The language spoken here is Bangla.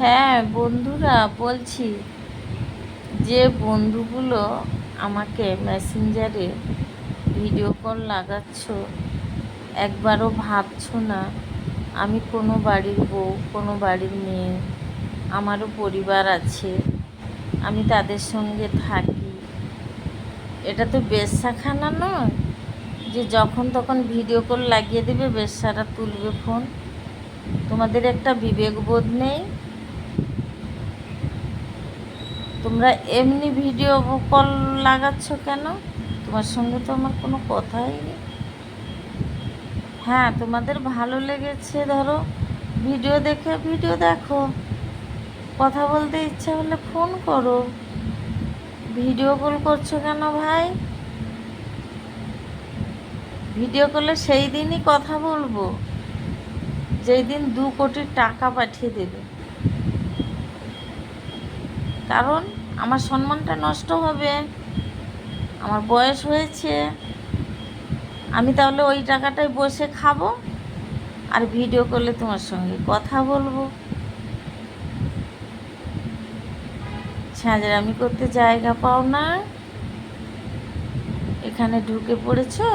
হ্যাঁ বন্ধুরা, বলছি, যে বন্ধুগুলো আমাকে মেসেঞ্জারে ভিডিও কল লাগাচ্ছ, একবারও ভাবছ না, আমি কোনো বাড়ির বউ, কোনো বাড়ির মেয়ে, আমারও পরিবার আছে, আমি তাদের সঙ্গে থাকি। এটা তো বেশ্যাখানা নয় যে যখন তখন ভিডিও কল লাগিয়ে দেবে বেশ্যারা তুলবে ফোন তোমাদের একটা বিবেকবোধ নেই? তোমরা এমনি ভিডিও কল লাগাচ্ছ কেন? তোমার সঙ্গে তো আমার কোনো কথাই নেই। হ্যাঁ তোমাদের ভালো লেগেছে, ধরো। ভিডিও দেখে ভিডিও দেখো। কথা বলতে ইচ্ছা হলে ফোন করো। ভিডিও কল করছ কেন ভাই? ভিডিও কলে সেই দিনই কথা বলব। যেই দিন দু কোটি টাকা পাঠিয়ে দেবে। কারণ আমার সম্মানটা নষ্ট হবে, আমার বয়স হয়েছে, আমি তাহলে ওই টাকাটায় বসে খাব আর ভিডিও করলে তোমার সঙ্গে কথা বলব। আমি করতে জায়গা পাও না। এখানে ঢুকে পড়েছো?